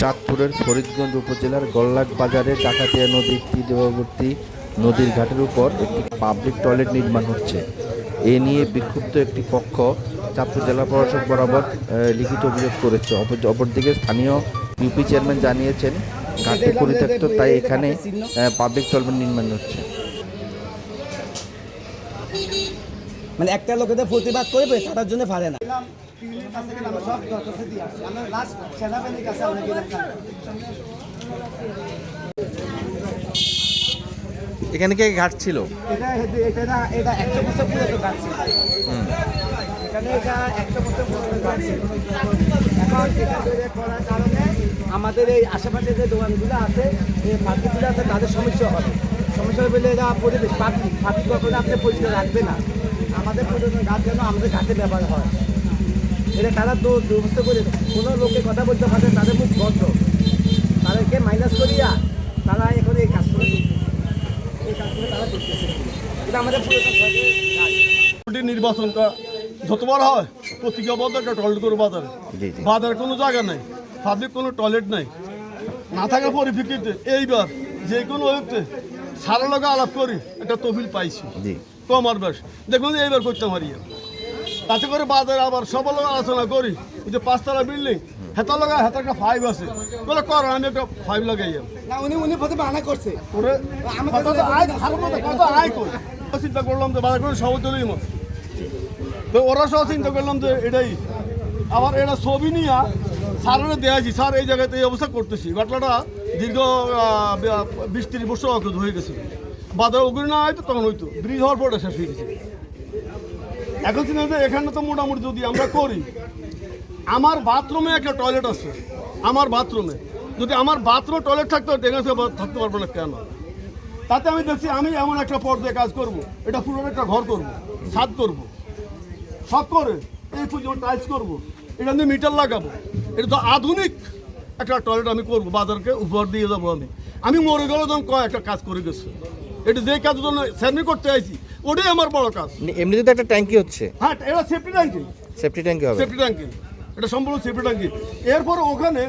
চাঁদপুরের ফরিদগঞ্জ উপজেলার গল্লাক বাজারে ডাকাতিয়া নদীর তীরবর্তী নদীর ঘাটের উপর একটি পাবলিক টয়লেট নির্মাণ হচ্ছে। এ নিয়ে বিক্ষুব্ধ একটি পক্ষ চাঁদপুর জেলা প্রশাসক বরাবর লিখিত অভিযোগ করেছে। অপরদিকে স্থানীয় ইউপি চেয়ারম্যান জানিয়েছেন, ঘাটটি পরিত্যক্ত, তাই এখানে পাবলিক টয়লেট নির্মাণ হচ্ছে। মানে একটা লোকেদের প্রতিবাদ করবে তাদের জন্য পারে না। এখানে কি ঘাট ছিল? এটা এটা না এটা একশো বছর পুরো গাছ ছিল। এখানে এটা বছর পুরো ছিল। এখন এটা তৈরি করার কারণে আমাদের এই আশেপাশে যে দোকানগুলো আছে এই পার্টিগুলো আছে তাদের সমস্যা হবে। সমস্যা হবে বলে এরা পরিবেশ পাবলিক পাবলিক কখনো আপনি পরিষ্কার রাখবে না। আমাদের প্রয়োজন গাছ যেন আমাদের ঘাটে ব্যবহার হয়। এটা তারা তো ব্যবস্থা করে কোনো লোকে কথা বলতে পারে তাদের মুখ বন্ধ। তাদেরকে মাইনাস করিয়া তারা এখন এই কাজ করে এই কাজগুলো তারা করতেছে এটা আমাদের পুরো কাজ নির্বাচনটা যতবার হয় প্রতিজ্ঞা একটা টয়লেট করে বাজারে। বাজারে কোনো জায়গা নাই পাবলিক কোনো টয়লেট নাই। না থাকার পরিপ্রেক্ষিতে এইবার যে কোনো ওয়েতে সারা লগে আলাপ করি একটা তহবিল পাইছি। জি। কমার বেশ। দেখুন এইবার করতে পারি তাতে করে বাজারে আবার সবার লগে আলোচনা করি। এই যে পাঁচতলা বিল্ডিং হেতার লগা হেতার একটা ফাইভ আছে। বলে কর আমি একটা ফাইভ লাগাই না উনি উনি প্রথমে মানা করছে। আমি কত আয় করি। চিন্তা করলাম যে বাজার করে সবাই তুলি মত তো ওরা সহ চিন্তা করলাম যে এটাই। আবার এটা ছবি নিয়ে স্যারের দেয়াছি স্যার এই জায়গাতে এই অবস্থা করতেছি। ঘটনাটা দীর্ঘ বিশ তিরিশ বছর হয়ে গেছে। বাজার ওগুলি না হয়তো তখন হইতো। ব্রিজ হওয়ার পর শেষ হয়ে গেছে। এখন এখানে তো মোটামুটি যদি আমরা করি, আমার বাথরুমে একটা টয়লেট আছে, আমার বাথরুমে। যদি আমার বাথরুমে টয়লেট থাকতো দেখা থাকতে পারব না কেন? তাতে আমি দেখছি আমি এমন একটা পর্যায়ে কাজ করব, এটা পুরো একটা ঘর করব, ছাদ করব। সব করে এই পুজো টাইলস করব, এটা নিয়ে মিটার লাগাবো। এটা তো আধুনিক একটা টয়লেট আমি করব, বাজারকে উপহার দিয়ে যাব আমি। আমি মরে গেলে যখন কয় একটা কাজ করে গেছে। এটা যে কাজের জন্য স্যামি করতে আইছি ওটাই আমার বড় কাজ। এমনিতে তো একটা ট্যাঙ্কি হচ্ছে। হ্যাঁ এটা সেফটি ট্যাঙ্কি। সেফটি ট্যাঙ্কি হবে। সেফটি ট্যাঙ্কি। এটা সম্পূর্ণ সেফটি ট্যাঙ্কি। এরপর ওখানে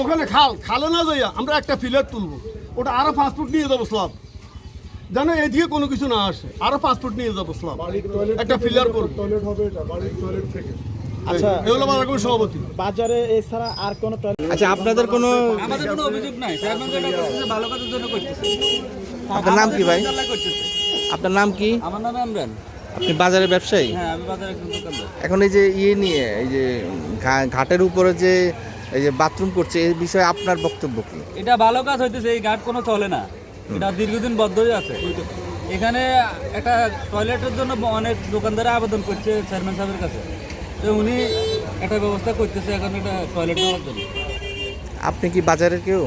ওখানে খাল খালে না যাইয়া আমরা একটা ফিলার তুলবো। ওটা আরও পাঁচ ফুট নিয়ে যাব স্লাব জানো এদিকে কোনো কিছু না আসে। আরও পাঁচ ফুট নিয়ে যাব স্লাব একটা ফিলার করব। টয়লেট হবে এটা বাড়ির টয়লেট থেকে। আচ্ছা। এগুলো বাজার সভাপতি। বাজারে এছাড়া আর কোনো আচ্ছা আপনাদের কোনো আমাদের কোনো অভিযোগ নাই। ভালো কাজের জন্য করতেছে। আপনার নাম কি ভাই? আপনার নাম কি? আমার নাম ইমরান। আপনি বাজারের ব্যবসায়ী? হ্যাঁ আমি বাজারে একজন দোকানদার। এখন এই যে ইয়ে নিয়ে এই যে ঘাটের উপরে যে এই যে বাথরুম করছে এই বিষয়ে আপনার বক্তব্য কি? এটা ভালো কাজ হইতেছে এই ঘাট কোনো চলে না। এটা দীর্ঘদিন বদ্ধই আছে। এখানে একটা টয়লেটের জন্য অনেক দোকানদারে আবেদন করছে চেয়ারম্যান সাহেবের কাছে। তো উনি একটা ব্যবস্থা করতেছে এখন একটা টয়লেট দেওয়ার জন্য। আপনি কি বাজারের কেউ?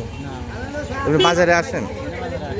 আপনি বাজারে আসেন?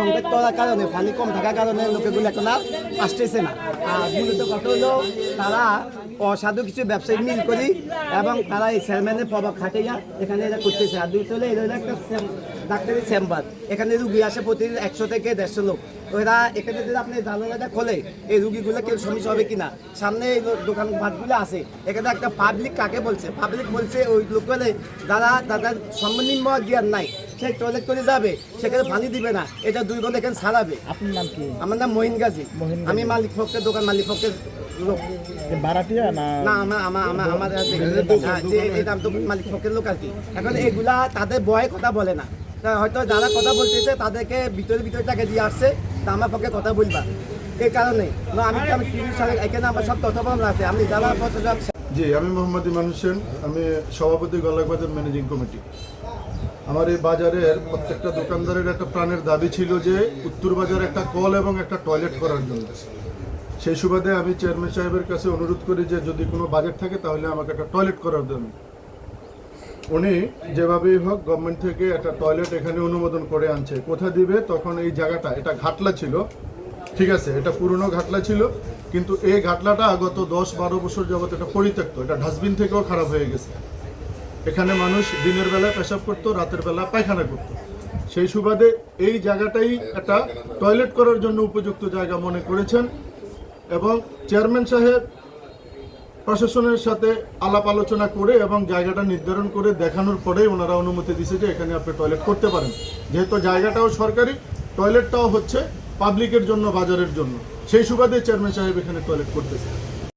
সংকট করার কারণে পানি কম থাকার কারণে লোকেগুলো এখন আর আসতেছে না। আর মূলত তারা অসাধু কিছু ব্যবসায়িক মিল করি এবং তারা এই চেয়ারম্যানের প্রভাব খাটিয়ে এখানে এরা করতেছে। আর দুই হলো এরা একটা ডাক্তারি চেম্বার। এখানে রুগী আসে প্রতি একশো থেকে দেড়শো লোক। ওরা এখানে যদি আপনি জানালাটা খোলে, এই রুগীগুলো কেউ সমস্যা হবে কিনা? সামনে এই দোকান ভাটগুলো আছে। এখানে একটা পাবলিক কাকে বলছে? পাবলিক বলছে ওই লোকের যারা তাদের সম্মানিম্য জ্ঞান নাই সে টয়লেট করে যাবে সেখানে পানি দিবে না এটা দুই ঘণ্টা এখানে ছাড়াবে। আপনার নাম কি? আমার নাম মহিন গাজী। আমি মালিক পক্ষের দোকান মালিক ভাড়াটিয়া না? না আমার আমার আমার আমার যে এটা তো মালিক লোক আর কি। এখন এগুলা তাদের বয়ে কথা বলে না। হয়তো যারা কথা বলতেছে তাদেরকে ভিতরে ভিতরে টাকা দিয়ে আসছে তা আমার পক্ষে কথা বলবা। এই কারণে। না আমি আমি টিভির সাথে এখানে আমার সব আছে। আমি যারা প্রশাসক জি আমি মোহাম্মদ ইমান হোসেন। আমি সভাপতি গলাক ম্যানেজিং কমিটি আমার এই বাজারের প্রত্যেকটা দোকানদারের একটা প্রাণের দাবি ছিল যে উত্তর বাজারে একটা কল এবং একটা টয়লেট করার জন্য। সেই সুবাদে আমি চেয়ারম্যান সাহেবের কাছে অনুরোধ করি যে যদি কোনো বাজেট থাকে তাহলে আমাকে একটা টয়লেট করার জন্য। উনি যেভাবেই হোক গভর্নমেন্ট থেকে একটা টয়লেট এখানে অনুমোদন করে আনছে। কোথা দিবে? তখন এই জায়গাটা, এটা ঘাটলা ছিল। ঠিক আছে, এটা পুরনো ঘাটলা ছিল। কিন্তু এই ঘাটলাটা গত দশ বারো বছর যাবত এটা পরিত্যক্ত। এটা ডাস্টবিন থেকেও খারাপ হয়ে গেছে। এখানে মানুষ দিনের বেলা পেশাব করতো, রাতের বেলা পায়খানা করতো। সেই সুবাদে এই জায়গাটাই একটা টয়লেট করার জন্য উপযুক্ত জায়গা মনে করেছেন এবং চেয়ারম্যান সাহেব প্রশাসনের সাথে আলাপ আলোচনা করে এবং জায়গাটা নির্ধারণ করে দেখানোর পরেই ওনারা অনুমতি দিছে যে এখানে আপনি টয়লেট করতে পারেন। যেহেতু জায়গাটাও সরকারি, টয়লেটটাও হচ্ছে পাবলিকের জন্য, বাজারের জন্য। সেই সুবাদে চেয়ারম্যান সাহেব এখানে টয়লেট করতেছে